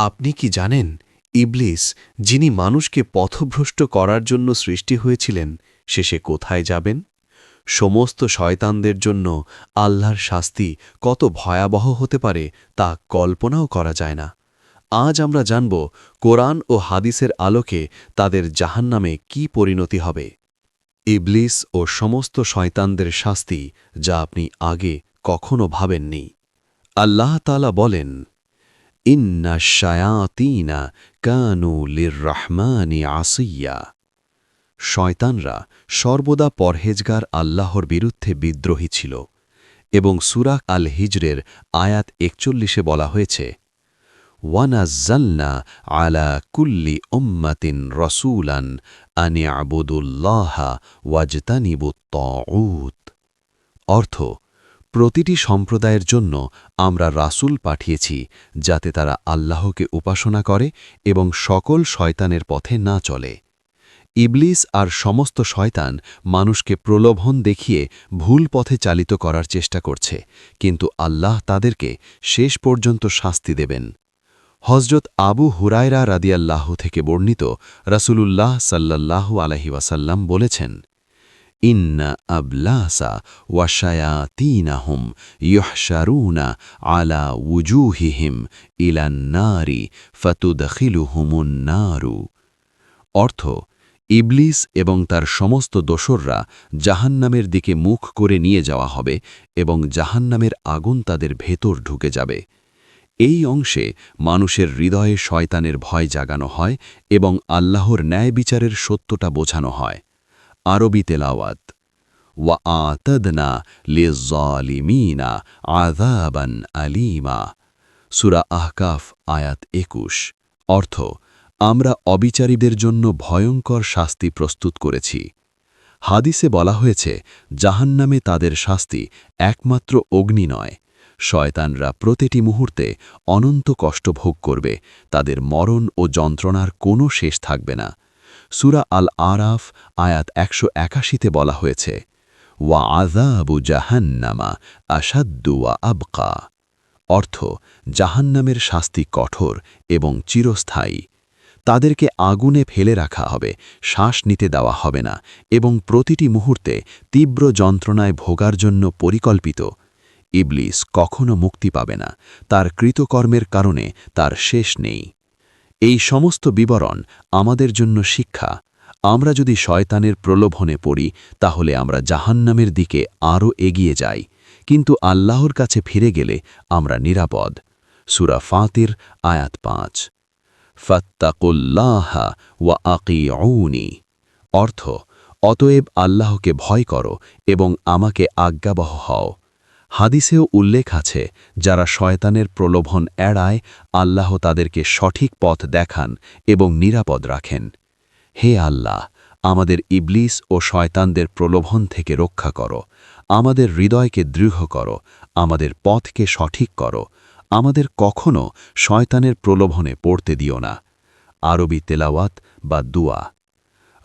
আপনি কি জানেন, ইবলিস, যিনি মানুষকে পথভ্রষ্ট করার জন্য সৃষ্টি হয়েছিলেন, শেষে কোথায় যাবেন? সমস্ত শয়তানদের জন্য আল্লাহর শাস্তি কত ভয়াবহ হতে পারে, তা কল্পনাও করা যায় না। আজ আমরা জানব, কোরআন ও হাদিসের আলোকে তাদের জাহান্নামে কি পরিণতি হবে। ইবলিস ও সমস্ত শয়তানদের শাস্তি যা আপনি আগে কখনো ভাবেননি। আল্লাহ তালা বলেন ইন্না শায়াতিনা কানু লির রহমানি আসিয়া শয়তানরা সর্বদা পরহেজগার আল্লাহর বিরুদ্ধে বিদ্রোহী ছিল এবং সুরাক আল হিজরের আয়াত একচল্লিশে বলা হয়েছে, ওয়ানাজ্জালনা আলা কুল্লি উম্মাতিন রসুলান আনি আবুদুল্লাহা ওয়াজতানিবুত অর্থ প্রতিটি সম্প্রদায়ের জন্য আমরা রাসূল পাঠিয়েছি, যাতে তারা আল্লাহকে উপাসনা করে এবং সকল শয়তানের পথে না চলে। ইবলিস আর সমস্ত শয়তান মানুষকে প্রলোভন দেখিয়ে ভুল পথে চালিত করার চেষ্টা করছে, কিন্তু আল্লাহ তাদেরকে শেষ পর্যন্ত শাস্তি দেবেন। হজরত আবু হুরায়রা রাদিয়াল্লাহ থেকে বর্ণিত রাসূলুল্লাহ সাল্লাল্লাহু আলহি ওয়াসাল্লাম বলেছেন ইন্না আবলাসা ওয়াশায়াতিনাহুম ইহশারুনা আলা উজুহিহিম ইলান্নারি ফতুদখিলুহুমুন্নারু অর্থ, ইবলিস এবং তার সমস্ত দোসররা জাহান্নামের দিকে মুখ করে নিয়ে যাওয়া হবে এবং জাহান্নামের আগুন তাদের ভেতর ঢুকে যাবে। এই অংশে মানুষের হৃদয়ে শয়তানের ভয় জাগানো হয় এবং আল্লাহর ন্যায় বিচারের সত্যটা বোঝানো হয়। আরবি তেলাওয়াত। ওয়া আতদনা লিজালিমিনা আযাবান আলিমা। সুরা আহকাফ আয়াত একুশ। অর্থ, আমরা অবিচারীদের জন্য ভয়ঙ্কর শাস্তি প্রস্তুত করেছি। হাদিসে বলা হয়েছে, জাহান্নামে তাদের শাস্তি একমাত্র অগ্নি নয়। শয়তানরা প্রতিটি মুহূর্তে অনন্ত কষ্ট ভোগ করবে, তাদের মরণ ও যন্ত্রণার কোনো শেষ থাকবে না। সুরা আল আরাফ আয়াত একশো একাশিতে বলা হয়েছে, ওয়া আজাবু জাহান্নামা আসাদ্দুয়া আবকা অর্থ, জাহান্নামের শাস্তি কঠোর এবং চিরস্থায়ী। তাদেরকে আগুনে ফেলে রাখা হবে, শ্বাস নিতে দেওয়া হবে না এবং প্রতিটি মুহূর্তে তীব্র যন্ত্রণায় ভোগার জন্য পরিকল্পিত। ইবলিস কখনো মুক্তি পাবে না, তার কৃতকর্মের কারণে তার শেষ নেই। এই সমস্ত বিবরণ আমাদের জন্য শিক্ষা। আমরা যদি শয়তানের প্রলোভনে পড়ি, তাহলে আমরা জাহান্নামের দিকে আরও এগিয়ে যাই। কিন্তু আল্লাহর কাছে ফিরে গেলে আমরা নিরাপদ। সুরা ফাতির, আয়াত পাঁচ। ফত্তাকুল্লাহা ওয়া আকিউনি। অর্থ, অতএব আল্লাহকে ভয় করো এবং আমাকে আজ্ঞাবহ হও। হাদিসেও উল্লেখ আছে, যারা শয়তানের প্রলোভন এড়ায়, আল্লাহ তাদেরকে সঠিক পথ দেখান এবং নিরাপদ রাখেন। হে আল্লাহ, আমাদের ইবলিস ও শয়তানদের প্রলোভন থেকে রক্ষা করো, আমাদের হৃদয়কে দৃঢ় করো, আমাদের পথকে সঠিক করো, আমাদের কখনও শয়তানের প্রলোভনে পড়তে দিও না। আরবি তেলাওয়াত বা দুয়া।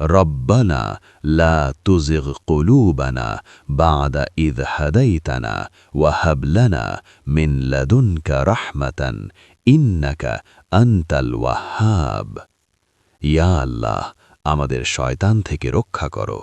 রব্বানা লা তুজিগ কুলুবানা বাদা ইদ হাদাইতানা ওয়াহাবলানা মিন লাদুনকা রাহমাতান ইন্নাকা আন্তাল ওয়াহাব ইয়া আল্লাহ আমাদের শয়তান থেকে রক্ষা করো